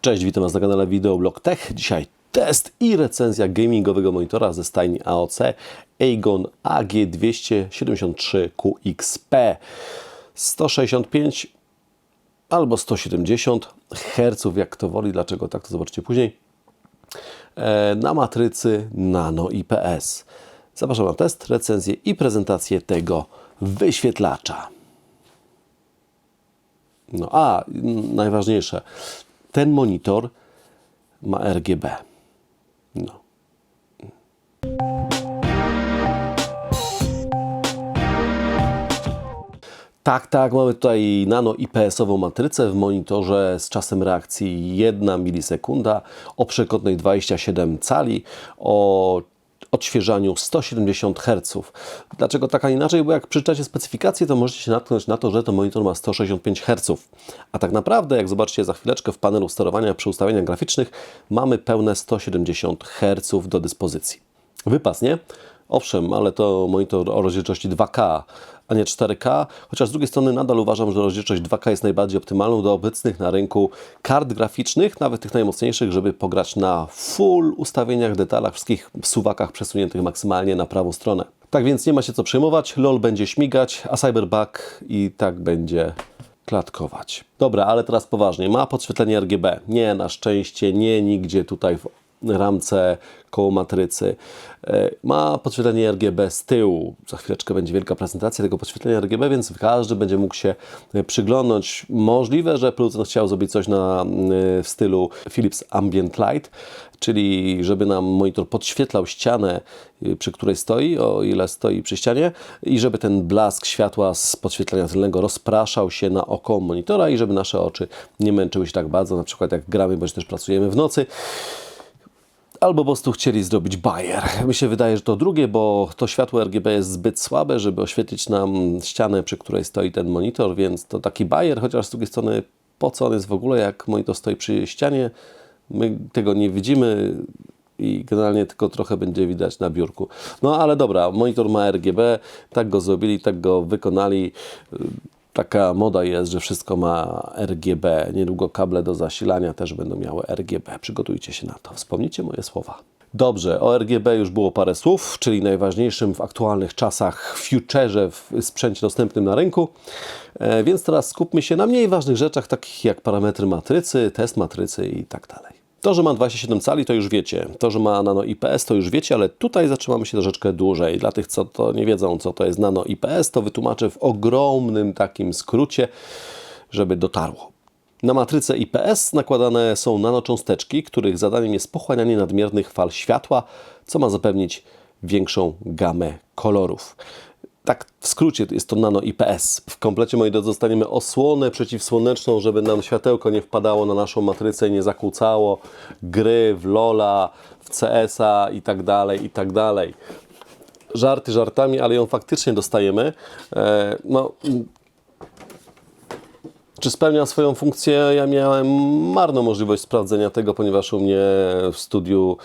Cześć, witam Was na kanale Videoblog Tech. Dzisiaj test i recenzja gamingowego monitora ze stajni AOC Aegon AG273QXP 165 albo 170 Hz, jak to woli. Dlaczego tak, to zobaczycie później. E, Na matrycy Nano IPS. Zapraszam na test, recenzję i prezentację tego wyświetlacza. No a, najważniejsze, ten monitor ma RGB. No. Tak, tak, mamy tutaj nano IPS-ową matrycę w monitorze z czasem reakcji 1 milisekunda o przekątnej 27 cali, o odświeżaniu 170 Hz. Dlaczego tak, a inaczej? Bo jak przeczytacie specyfikację, to możecie się natknąć na to, że ten monitor ma 165 Hz. A tak naprawdę, jak zobaczycie za chwileczkę w panelu sterowania przy ustawieniach graficznych, mamy pełne 170 Hz do dyspozycji. Wypas, nie? Owszem, ale to monitor o rozdzielczości 2K, a nie 4K, chociaż z drugiej strony nadal uważam, że rozdzielczość 2K jest najbardziej optymalną do obecnych na rynku kart graficznych, nawet tych najmocniejszych, żeby pograć na full ustawieniach, detalach, wszystkich suwakach przesuniętych maksymalnie na prawą stronę. Tak więc nie ma się co przejmować, LOL będzie śmigać, a Cyberbug i tak będzie klatkować. Dobra, ale teraz poważnie. Ma podświetlenie RGB. Nie, na szczęście, nie nigdzie tutaj w ramce koło matrycy. E, Ma podświetlenie RGB z tyłu. Za chwileczkę będzie wielka prezentacja tego podświetlenia RGB, więc każdy będzie mógł się e, przyglądnąć. Możliwe, że producent chciał zrobić coś na, mm, w stylu Philips Ambient Light, czyli żeby nam monitor podświetlał ścianę, przy której stoi, o ile stoi przy ścianie, i żeby ten blask światła z podświetlenia tylnego rozpraszał się naokoło monitora i żeby nasze oczy nie męczyły się tak bardzo, na przykład jak gramy bądź też pracujemy w nocy albo po prostu chcieli zrobić bajer. Mi się wydaje, że to drugie, bo to światło RGB jest zbyt słabe, żeby oświetlić nam ścianę, przy której stoi ten monitor, więc to taki bajer, chociaż z drugiej strony po co on jest w ogóle, jak monitor stoi przy ścianie, my tego nie widzimy i generalnie tylko trochę będzie widać na biurku. No ale dobra, monitor ma RGB, tak go zrobili, tak go wykonali. Taka moda jest, że wszystko ma RGB. Niedługo kable do zasilania też będą miały RGB. Przygotujcie się na to. Wspomnijcie moje słowa. Dobrze, o RGB już było parę słów, czyli najważniejszym w aktualnych czasach futurze w sprzęcie dostępnym na rynku. E, więc teraz skupmy się na mniej ważnych rzeczach, takich jak parametry matrycy, test matrycy i tak dalej. To, że ma 27 cali, to już wiecie. To, że ma nano IPS, to już wiecie, ale tutaj zatrzymamy się troszeczkę dłużej. Dla tych, co to nie wiedzą, co to jest nano IPS, to wytłumaczę w ogromnym takim skrócie, żeby dotarło. Na matrycę IPS nakładane są nanocząsteczki, których zadaniem jest pochłanianie nadmiernych fal światła, co ma zapewnić większą gamę kolorów. Tak w skrócie jest to nano IPS. W komplecie, moi drodzy, dostaniemy osłonę przeciwsłoneczną, żeby nam światełko nie wpadało na naszą matrycę i nie zakłócało gry w LoLa, w CS-a i tak dalej, i tak dalej. Żarty żartami, ale ją faktycznie dostajemy. E, no, czy spełnia swoją funkcję? Ja miałem marną możliwość sprawdzenia tego, ponieważ u mnie w studiu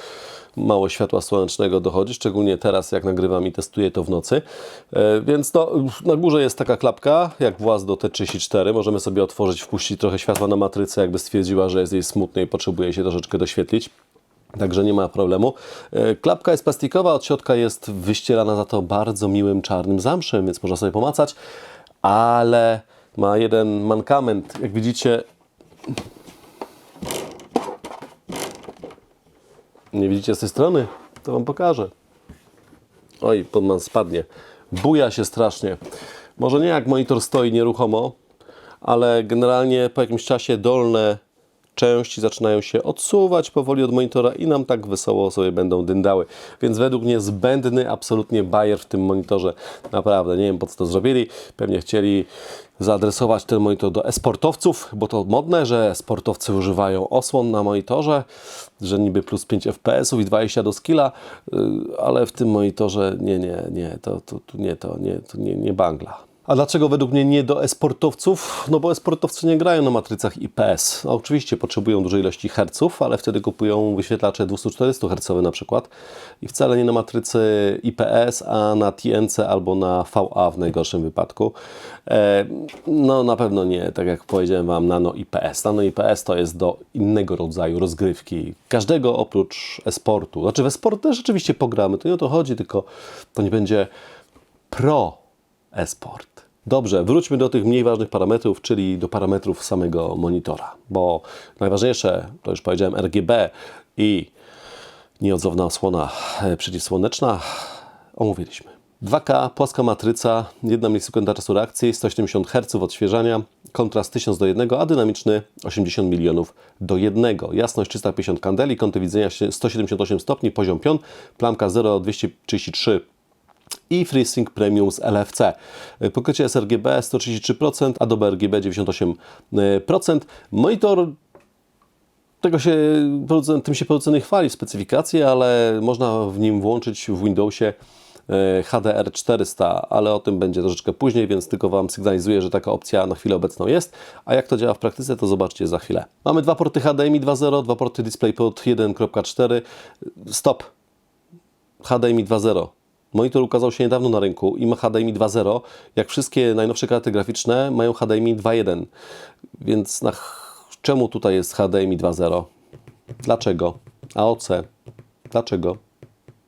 mało światła słonecznego dochodzi, szczególnie teraz jak nagrywam i testuję to w nocy. E, Więc no, na górze jest taka klapka, jak właz do T34. Możemy sobie otworzyć, wpuścić trochę światła na matrycę, jakby stwierdziła, że jest jej smutno i potrzebuje się troszeczkę doświetlić. Także nie ma problemu. E, Klapka jest plastikowa, od środka jest wyścielana za to bardzo miłym czarnym zamszem, więc można sobie pomacać, ale ma jeden mankament. Jak widzicie, nie widzicie z tej strony, to Wam pokażę. Oj, podman spadnie. Buja się strasznie. Może nie jak monitor stoi nieruchomo, ale generalnie po jakimś czasie dolne części zaczynają się odsuwać powoli od monitora i nam tak wesoło sobie będą dyndały. Więc według mnie zbędny absolutnie bajer w tym monitorze. Naprawdę, nie wiem po co to zrobili. Pewnie chcieli zaadresować ten monitor do e-sportowców, bo to modne, że sportowcy używają osłon na monitorze, że niby plus 5 fps i 20 do skilla, yy, ale w tym monitorze nie, nie, nie, to, to, to nie, to nie, to nie, nie bangla. A dlaczego według mnie nie do esportowców? No bo esportowcy nie grają na matrycach IPS. Oczywiście potrzebują dużej ilości herców, ale wtedy kupują wyświetlacze 240 Hz na przykład i wcale nie na matrycy IPS, a na TNC albo na VA w najgorszym wypadku. E, no na pewno nie, tak jak powiedziałem Wam, nano IPS. Nano IPS to jest do innego rodzaju rozgrywki. Każdego oprócz esportu. Znaczy w esport też rzeczywiście pogramy, to nie o to chodzi, tylko to nie będzie pro esport. Dobrze, wróćmy do tych mniej ważnych parametrów, czyli do parametrów samego monitora, bo najważniejsze, to już powiedziałem, RGB i nieodzowna osłona e, przeciwsłoneczna omówiliśmy. 2K, płaska matryca, 1 milisekunda czasu reakcji, 170 Hz odświeżania, kontrast 1000 do 1, a dynamiczny 80 milionów do 1. Jasność 350 kandeli, kąty widzenia 178 stopni, poziom pion, plamka 0,233 i FreeSync Premium z LFC. Pokrycie sRGB 133%, Adobe RGB 98%. Monitor tego się, tym się producent chwali w specyfikacji, ale można w nim włączyć w Windowsie e, HDR 400, ale o tym będzie troszeczkę później, więc tylko Wam sygnalizuję, że taka opcja na chwilę obecną jest. A jak to działa w praktyce, to zobaczcie za chwilę. Mamy dwa porty HDMI 2.0, dwa porty DisplayPort 1.4. Stop. HDMI 2.0. Monitor ukazał się niedawno na rynku i ma HDMI 2.0. Jak wszystkie najnowsze karty graficzne mają HDMI 2.1. Więc na czemu tutaj jest HDMI 2.0? Dlaczego? AOC? Dlaczego?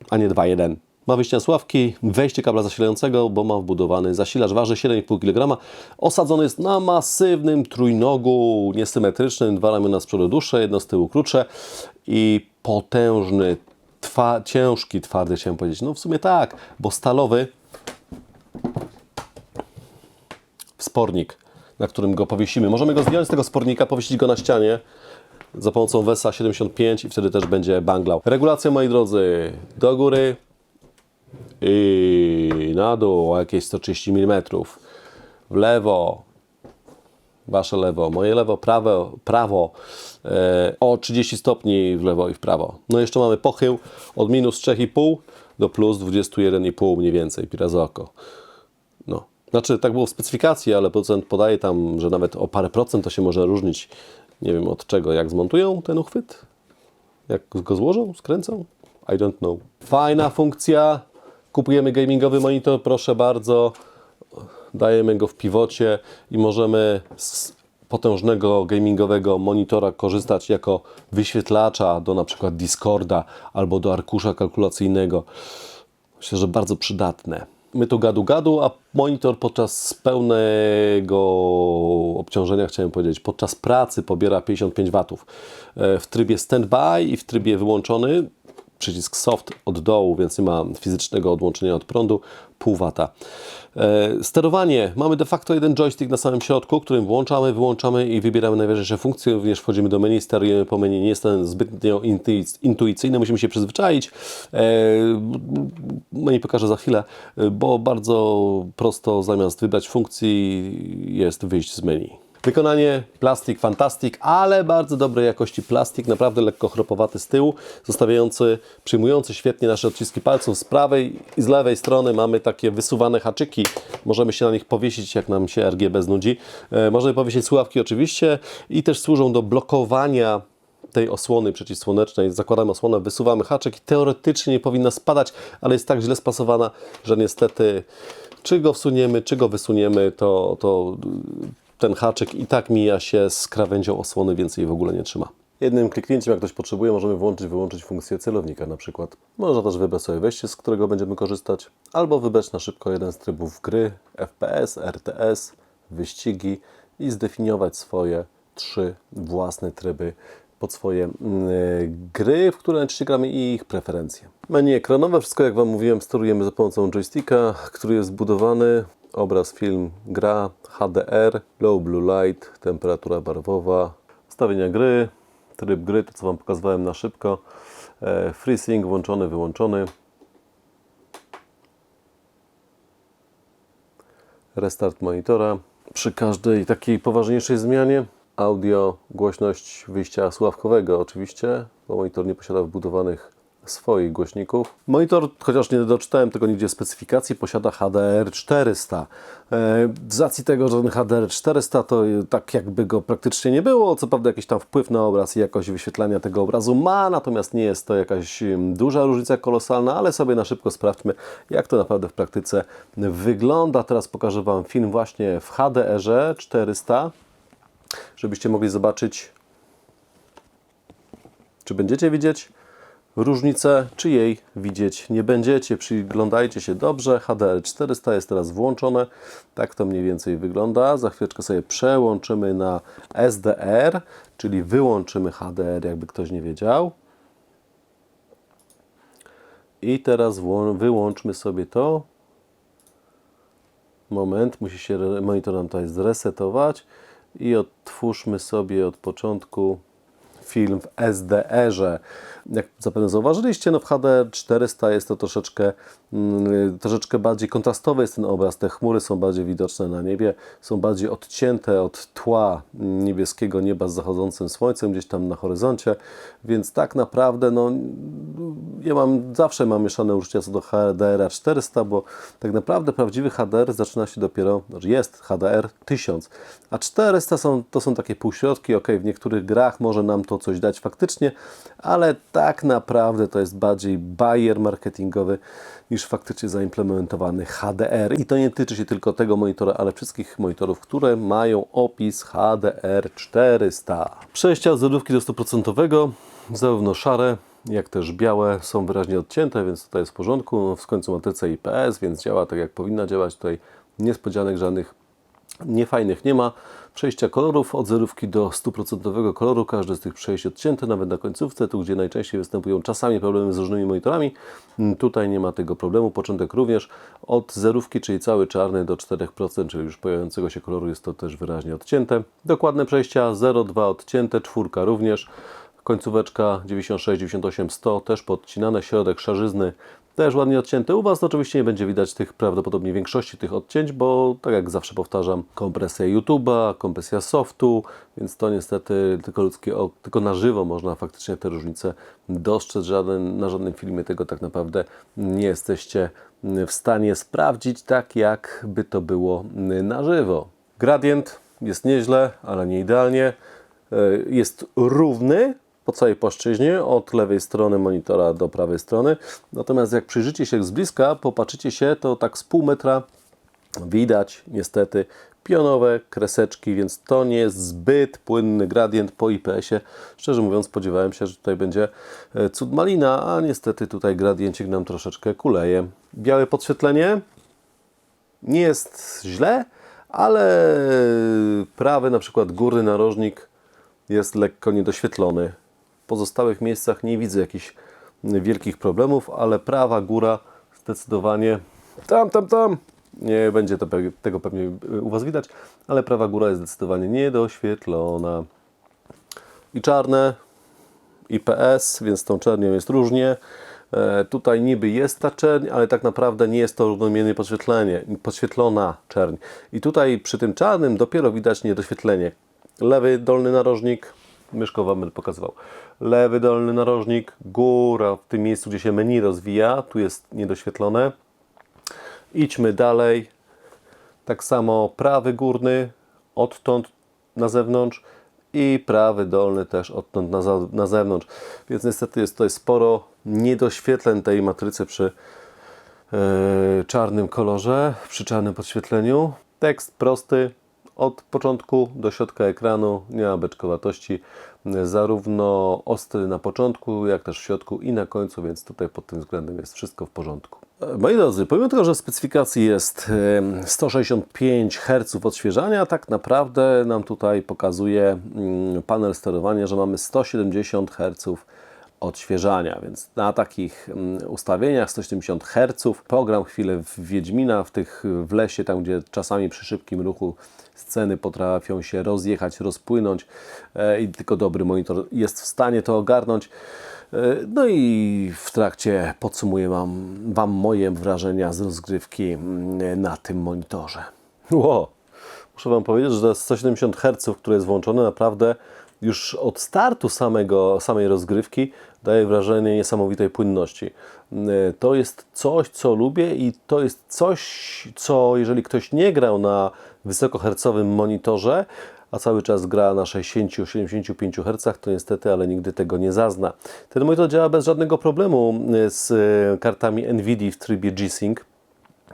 A nie 2.1. Ma wyjście na sławki, wejście kabla zasilającego, bo ma wbudowany zasilacz, waży 7,5 kg. Osadzony jest na masywnym trójnogu niesymetrycznym, dwa ramiona z przodu dłuższe, jedno z tyłu krótsze i potężny, twa, ciężki, twardy chciałem powiedzieć. No w sumie tak, bo stalowy spornik, na którym go powiesimy. Możemy go zdjąć z tego spornika, powiesić go na ścianie za pomocą WESA 75 i wtedy też będzie banglał. Regulacja, moi drodzy, do góry i na dół o jakieś 130 mm. W lewo, wasze lewo, moje lewo, prawo, prawo e, o 30 stopni w lewo i w prawo. No jeszcze mamy pochył od minus 3,5 do plus 21,5 mniej więcej, za oko. No. Znaczy, tak było w specyfikacji, ale producent podaje tam, że nawet o parę procent to się może różnić. Nie wiem od czego, jak zmontują ten uchwyt? Jak go złożą, skręcą? I don't know. Fajna funkcja. Kupujemy gamingowy monitor, proszę bardzo. Dajemy go w piwocie i możemy z potężnego gamingowego monitora korzystać jako wyświetlacza do na przykład Discorda albo do arkusza kalkulacyjnego. Myślę, że bardzo przydatne. My tu gadu gadu, a monitor podczas pełnego obciążenia, chciałem powiedzieć, podczas pracy pobiera 55 W. E, W trybie standby i w trybie wyłączony przycisk soft od dołu, więc nie ma fizycznego odłączenia od prądu, pół wata. E, sterowanie. Mamy de facto jeden joystick na samym środku, którym włączamy, wyłączamy i wybieramy najważniejsze funkcje. Również wchodzimy do menu, sterujemy po menu. Nie jest to zbytnio intuic- intuicyjne, musimy się przyzwyczaić. Menu pokażę za chwilę, bo bardzo prosto zamiast wybrać funkcji jest wyjść z menu. Wykonanie plastik fantastik, ale bardzo dobrej jakości plastik, naprawdę lekko chropowaty z tyłu, zostawiający, przyjmujący świetnie nasze odciski palców. Z prawej i z lewej strony mamy takie wysuwane haczyki, możemy się na nich powiesić, jak nam się RGB znudzi. E, możemy powiesić słuchawki oczywiście i też służą do blokowania tej osłony przeciwsłonecznej. Zakładamy osłonę, wysuwamy haczyk i teoretycznie nie powinna spadać, ale jest tak źle spasowana, że niestety czy go wsuniemy, czy go wysuniemy, to, to ten haczyk i tak mija się z krawędzią osłony, więc jej w ogóle nie trzyma. Jednym kliknięciem, jak ktoś potrzebuje, możemy włączyć, wyłączyć funkcję celownika na przykład. Można też wybrać sobie wejście, z którego będziemy korzystać, albo wybrać na szybko jeden z trybów gry, FPS, RTS, wyścigi i zdefiniować swoje trzy własne tryby pod swoje mm, gry, w które najczęściej gramy i ich preferencje. Menu ekranowe, wszystko jak Wam mówiłem, sterujemy za pomocą joysticka, który jest zbudowany. Obraz, film, gra, HDR, low blue light, temperatura barwowa, ustawienia gry, tryb gry, to co Wam pokazywałem na szybko, e, FreeSync włączony, wyłączony, restart monitora. Przy każdej takiej poważniejszej zmianie audio, głośność wyjścia słuchawkowego oczywiście, bo monitor nie posiada wbudowanych swoich głośników. Monitor, chociaż nie doczytałem tego nigdzie specyfikacji, posiada HDR 400. E, Z racji tego, że ten HDR 400 to tak jakby go praktycznie nie było, co prawda jakiś tam wpływ na obraz i jakość wyświetlania tego obrazu ma, natomiast nie jest to jakaś duża różnica kolosalna, ale sobie na szybko sprawdźmy, jak to naprawdę w praktyce wygląda. Teraz pokażę Wam film właśnie w HDR 400, żebyście mogli zobaczyć czy będziecie widzieć różnicę, czy jej widzieć nie będziecie? Przyglądajcie się dobrze. HDR 400 jest teraz włączone. Tak to mniej więcej wygląda. Za chwileczkę sobie przełączymy na SDR, czyli wyłączymy HDR, jakby ktoś nie wiedział. I teraz wyłączmy sobie to. Moment, musi się monitor nam tutaj zresetować i odtwórzmy sobie od początku film w SDR-ze. Jak zapewne zauważyliście, no w HDR 400 jest to troszeczkę, mm, troszeczkę bardziej kontrastowy jest ten obraz. Te chmury są bardziej widoczne na niebie, są bardziej odcięte od tła niebieskiego nieba z zachodzącym słońcem gdzieś tam na horyzoncie, więc tak naprawdę no, ja mam, zawsze mam mieszane uczucia co do HDR 400, bo tak naprawdę prawdziwy HDR zaczyna się dopiero, znaczy jest HDR 1000, a 400 są, to są takie półśrodki, ok, w niektórych grach może nam to coś dać faktycznie, ale tak naprawdę to jest bardziej bajer marketingowy niż faktycznie zaimplementowany HDR. I to nie tyczy się tylko tego monitora, ale wszystkich monitorów, które mają opis HDR 400. Przejścia z zerówki do 100%, zarówno szare, jak też białe są wyraźnie odcięte, więc tutaj jest w porządku. No, w końcu matryca IPS, więc działa tak jak powinna działać. Tutaj niespodzianek żadnych niefajnych nie ma. Przejścia kolorów od zerówki do 100% koloru. Każde z tych przejść odcięte, nawet na końcówce, tu gdzie najczęściej występują czasami problemy z różnymi monitorami. Mm, Tutaj nie ma tego problemu. Początek również od zerówki, czyli cały czarny do 4%, czyli już pojawiającego się koloru jest to też wyraźnie odcięte. Dokładne przejścia 0,2 odcięte, czwórka również. Końcóweczka 96, 98, 100 też podcinane, środek szarzyzny też ładnie odcięty. U Was oczywiście nie będzie widać tych prawdopodobnie większości tych odcięć, bo tak jak zawsze powtarzam, kompresja YouTube'a, kompresja softu, więc to niestety tylko ludzkie, tylko na żywo można faktycznie te różnice dostrzec. Żaden, na żadnym filmie tego tak naprawdę nie jesteście w stanie sprawdzić tak, jak by to było na żywo. Gradient jest nieźle, ale nie idealnie. E, Jest równy, po całej płaszczyźnie, od lewej strony monitora do prawej strony. Natomiast jak przyjrzycie się z bliska, popatrzycie się, to tak z pół metra widać niestety pionowe kreseczki, więc to nie jest zbyt płynny gradient po IPS-ie. Szczerze mówiąc, spodziewałem się, że tutaj będzie e, cud malina, a niestety tutaj gradiencik nam troszeczkę kuleje. Białe podświetlenie nie jest źle, ale prawy, na przykład górny narożnik jest lekko niedoświetlony. Pozostałych miejscach nie widzę jakichś wielkich problemów, ale prawa góra zdecydowanie tam, tam, tam. Nie będzie to, tego pewnie u Was widać, ale prawa góra jest zdecydowanie niedoświetlona. I czarne, IPS, więc z tą czernią jest różnie. E, Tutaj niby jest ta czerń, ale tak naprawdę nie jest to równomiernie podświetlenie, podświetlona czerń. I tutaj przy tym czarnym dopiero widać niedoświetlenie. Lewy dolny narożnik, myszką Wam będę pokazywał. Lewy dolny narożnik, góra w tym miejscu, gdzie się menu rozwija, tu jest niedoświetlone. Idźmy dalej. Tak samo prawy górny, odtąd na zewnątrz i prawy dolny też odtąd na, na zewnątrz. Więc niestety jest tutaj sporo niedoświetleń tej matrycy przy e, czarnym kolorze, przy czarnym podświetleniu. Tekst prosty, od początku do środka ekranu, nie ma beczkowatości, zarówno ostry na początku, jak też w środku i na końcu, więc tutaj pod tym względem jest wszystko w porządku. Moi drodzy, pomimo tego, że w specyfikacji jest em, 165 Hz odświeżania, tak naprawdę nam tutaj pokazuje mm, panel sterowania, że mamy 170 Hz odświeżania, więc na takich mm, ustawieniach 170 Hz program chwilę w Wiedźmina, w tych w lesie, tam gdzie czasami przy szybkim ruchu sceny potrafią się rozjechać, rozpłynąć e, i tylko dobry monitor jest w stanie to ogarnąć. E, No i w trakcie podsumuję wam, wam moje wrażenia z rozgrywki mm, na tym monitorze. Ło! Muszę Wam powiedzieć, że 170 Hz, które jest włączone, naprawdę już od startu samego, samej rozgrywki daje wrażenie niesamowitej płynności. Y, To jest coś, co lubię i to jest coś, co jeżeli ktoś nie grał na wysokohercowym monitorze, a cały czas gra na 60-75 Hz, to niestety, ale nigdy tego nie zazna. Ten monitor działa bez żadnego problemu y, z y, kartami NVIDIA w trybie G-Sync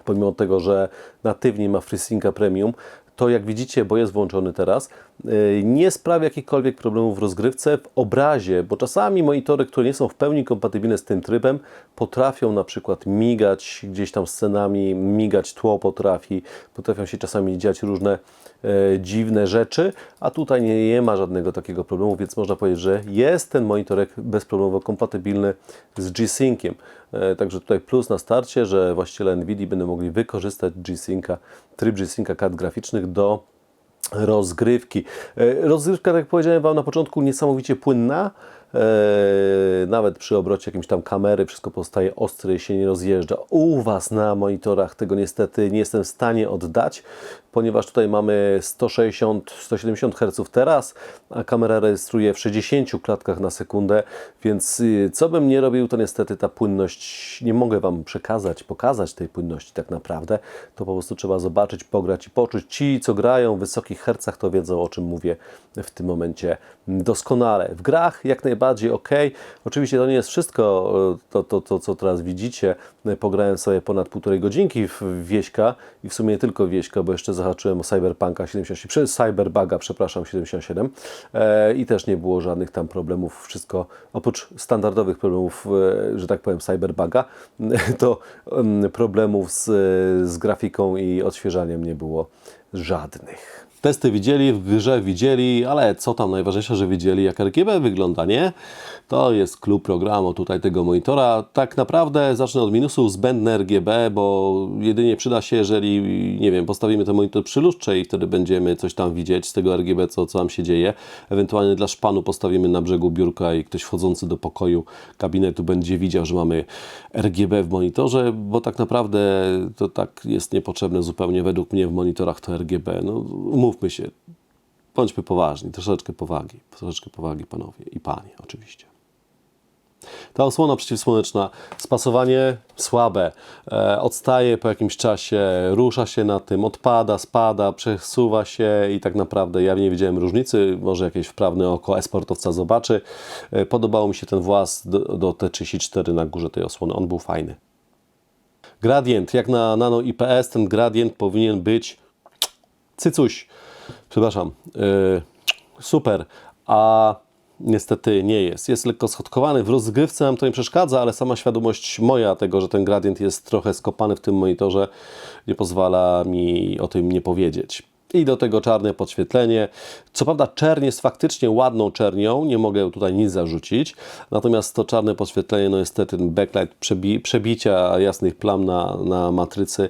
pomimo tego, że natywnie ma FreeSynca Premium, to jak widzicie, bo jest włączony teraz, yy, nie sprawia jakichkolwiek problemów w rozgrywce, w obrazie, bo czasami monitory, które nie są w pełni kompatybilne z tym trybem, potrafią na przykład migać gdzieś tam scenami, migać tło potrafi, potrafią się czasami dziać różne dziwne rzeczy, a tutaj nie, nie ma żadnego takiego problemu, więc można powiedzieć, że jest ten monitorek bezproblemowo kompatybilny z G-Synciem. E, Także tutaj plus na starcie, że właściciele NVIDIA będą mogli wykorzystać G-Synca, tryb G-Synca kart graficznych do rozgrywki. E, Rozgrywka, tak jak powiedziałem Wam na początku, niesamowicie płynna. E, Nawet przy obrocie jakimś tam kamery wszystko pozostaje ostre i się nie rozjeżdża. U Was na monitorach tego niestety nie jestem w stanie oddać, ponieważ tutaj mamy 160-170 Hz teraz, a kamera rejestruje w 60 klatkach na sekundę, więc y, co bym nie robił, to niestety ta płynność nie mogę Wam przekazać, pokazać tej płynności tak naprawdę. To po prostu trzeba zobaczyć, pograć i poczuć. Ci, co grają w wysokich hercach, to wiedzą o czym mówię w tym momencie doskonale. W grach jak najbardziej ok. Oczywiście to nie jest wszystko, e, to, to, to co teraz widzicie. Pograłem sobie ponad półtorej godzinki w Wieśka i w sumie nie tylko Wieśka, bo jeszcze zahaczyłem o Cyberpunka 77, przez Cyberbuga, przepraszam, 77 e, i też nie było żadnych tam problemów. Wszystko oprócz standardowych problemów, e, że tak powiem, Cyberbuga, to em, problemów z, z grafiką i odświeżaniem nie było żadnych. Testy widzieli, w grze widzieli, ale co tam najważniejsze, że widzieli jak RGB wygląda, nie? To jest klub programu tutaj tego monitora. Tak naprawdę zacznę od minusów, zbędne RGB, bo jedynie przyda się, jeżeli, nie wiem, postawimy ten monitor przy lustrze i wtedy będziemy coś tam widzieć z tego RGB, co, co tam się dzieje. Ewentualnie dla szpanu postawimy na brzegu biurka i ktoś wchodzący do pokoju gabinetu będzie widział, że mamy RGB w monitorze, bo tak naprawdę to tak jest niepotrzebne zupełnie według mnie w monitorach to RGB. No, umówmy się, bądźmy poważni, troszeczkę powagi, troszeczkę powagi panowie i panie oczywiście. Ta osłona przeciwsłoneczna, spasowanie słabe, e, odstaje po jakimś czasie, rusza się na tym, odpada, spada, przesuwa się i tak naprawdę ja nie widziałem różnicy, może jakieś wprawne oko esportowca zobaczy. E, podobał mi się ten włas do, do T34 na górze tej osłony, on był fajny. Gradient, jak na Nano IPS, ten gradient powinien być cycuś, przepraszam, yy, super, a niestety nie jest. Jest lekko schodkowany, w rozgrywce nam to nie przeszkadza, ale sama świadomość moja tego, że ten gradient jest trochę skopany w tym monitorze, nie pozwala mi o tym nie powiedzieć. I do tego czarne podświetlenie. Co prawda czerń jest faktycznie ładną czernią, nie mogę tutaj nic zarzucić. Natomiast to czarne podświetlenie, no niestety ten backlight, przebi przebicia jasnych plam na, na matrycy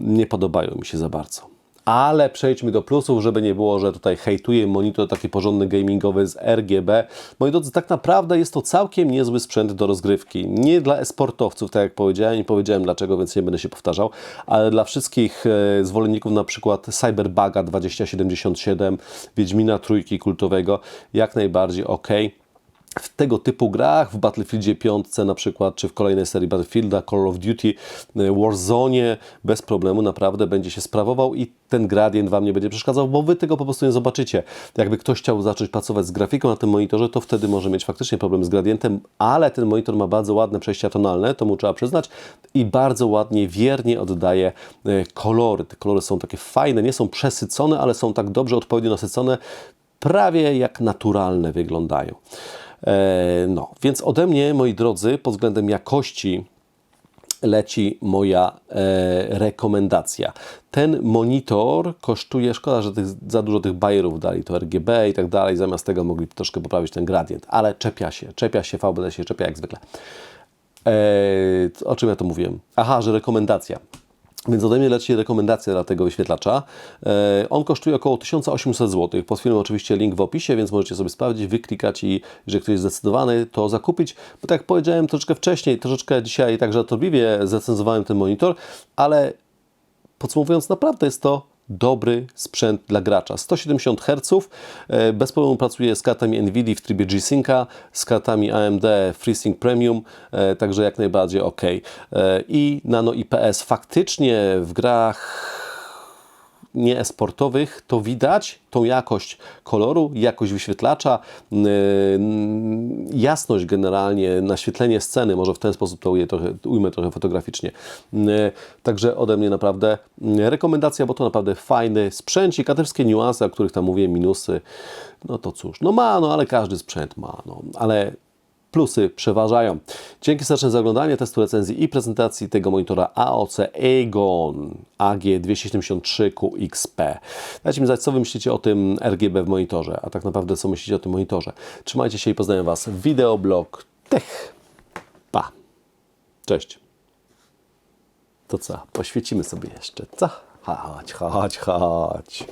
nie podobają mi się za bardzo. Ale przejdźmy do plusów, żeby nie było, że tutaj hejtuję monitor taki porządny gamingowy z RGB. Moi drodzy, tak naprawdę jest to całkiem niezły sprzęt do rozgrywki. Nie dla esportowców, tak jak powiedziałem, nie powiedziałem dlaczego, więc nie będę się powtarzał, ale dla wszystkich e, zwolenników na przykład Cyberbuga 2077, Wiedźmina Trójki kultowego, jak najbardziej ok w tego typu grach, w Battlefieldzie 5 na przykład, czy w kolejnej serii Battlefielda, Call of Duty, e, Warzone, bez problemu naprawdę będzie się sprawował i ten gradient Wam nie będzie przeszkadzał, bo Wy tego po prostu nie zobaczycie. Jakby ktoś chciał zacząć pracować z grafiką na tym monitorze, to wtedy może mieć faktycznie problem z gradientem, ale ten monitor ma bardzo ładne przejścia tonalne, to mu trzeba przyznać, i bardzo ładnie, wiernie oddaje e, kolory. Te kolory są takie fajne, nie są przesycone, ale są tak dobrze odpowiednio nasycone, prawie jak naturalne wyglądają. E, No, więc ode mnie, moi drodzy, pod względem jakości leci moja e, rekomendacja. Ten monitor kosztuje, szkoda, że tych, za dużo tych bajerów dali, to RGB i tak dalej, zamiast tego mogli troszkę poprawić ten gradient, ale czepia się, czepia się, VBD się czepia jak zwykle. E, o czym ja to mówiłem? Aha, że rekomendacja. Więc ode mnie leci rekomendacja dla tego wyświetlacza. E, on kosztuje około 1800 zł. Pod oczywiście link w opisie, więc możecie sobie sprawdzić, wyklikać i jeżeli ktoś jest zdecydowany, to zakupić. Bo tak jak powiedziałem troszeczkę wcześniej, troszeczkę dzisiaj tak żartobliwie zrecenzowałem ten monitor, ale podsumowując, naprawdę jest to dobry sprzęt dla gracza. 170 Hz, e, bez problemu pracuje z kartami NVIDIA w trybie G-Synca, z kartami AMD FreeSync Premium, e, także jak najbardziej ok. E, I Nano IPS faktycznie w grach nieesportowych, to widać tą jakość koloru, jakość wyświetlacza, yy, jasność generalnie, naświetlenie sceny, może w ten sposób to trochę, ujmę trochę fotograficznie. Yy, także ode mnie naprawdę yy, rekomendacja, bo to naprawdę fajny sprzęcik, a te wszystkie niuanse, o których tam mówiłem, minusy, no to cóż, no ma, no ale każdy sprzęt ma, no, ale plusy przeważają. Dzięki serdecznie za oglądanie testu recenzji i prezentacji tego monitora AOC Aegon AG273QXP. Dajcie mi znać, co Wy myślicie o tym RGB w monitorze, a tak naprawdę co myślicie o tym monitorze. Trzymajcie się i poznaję Was w Videoblog Tech. Pa! Cześć! To co? Poświecimy sobie jeszcze, co? Chodź, chodź, chodź.